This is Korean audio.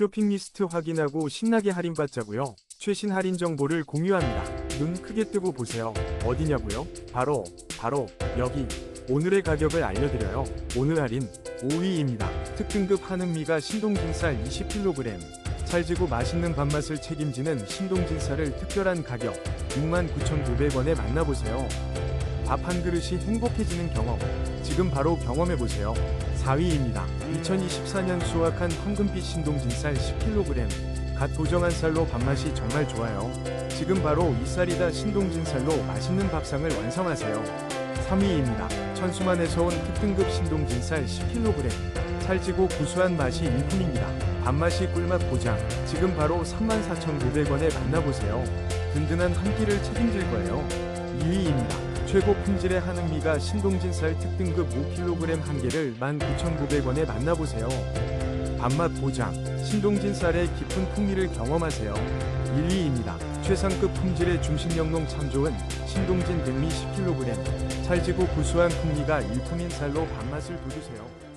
쇼핑 리스트 확인하고 신나게 할인받자고요. 최신 할인 정보를 공유합니다. 눈 크게 뜨고 보세요. 어디냐고요? 바로 바로 여기. 오늘의 가격을 알려드려요. 오늘 할인 5위입니다. 특등급 한은미가 신동진 쌀 20kg. 찰지고 맛있는 밥맛을 책임지는 신동진 쌀을 특별한 가격 69,900원에 만나보세요. 밥 한 그릇이 행복해지는 경험. 지금 바로 경험해보세요. 4위입니다. 2024년 수확한 황금빛 신동진 쌀 10kg. 갓 도정한 쌀로 밥맛이 정말 좋아요. 지금 바로 이 쌀이다 신동진 쌀로 맛있는 밥상을 완성하세요. 3위입니다. 천수만에서 온 특등급 신동진 쌀 10kg. 찰지고 구수한 맛이 일품입니다. 밥맛이 꿀맛 보장. 지금 바로 34,900원에 만나보세요. 든든한 한 끼를 책임질 거예요. 2위입니다. 최고 품질의 한흥미가 신동진쌀 특등급 5kg 한 개를 19,900원에 만나보세요. 밥맛 보장, 신동진 쌀의 깊은 풍미를 경험하세요. 1위입니다. 최상급 품질의 중식영농 참 좋은 신동진 백미 10kg. 찰지고 구수한 풍미가 일품인 쌀로 밥맛을 돋우세요.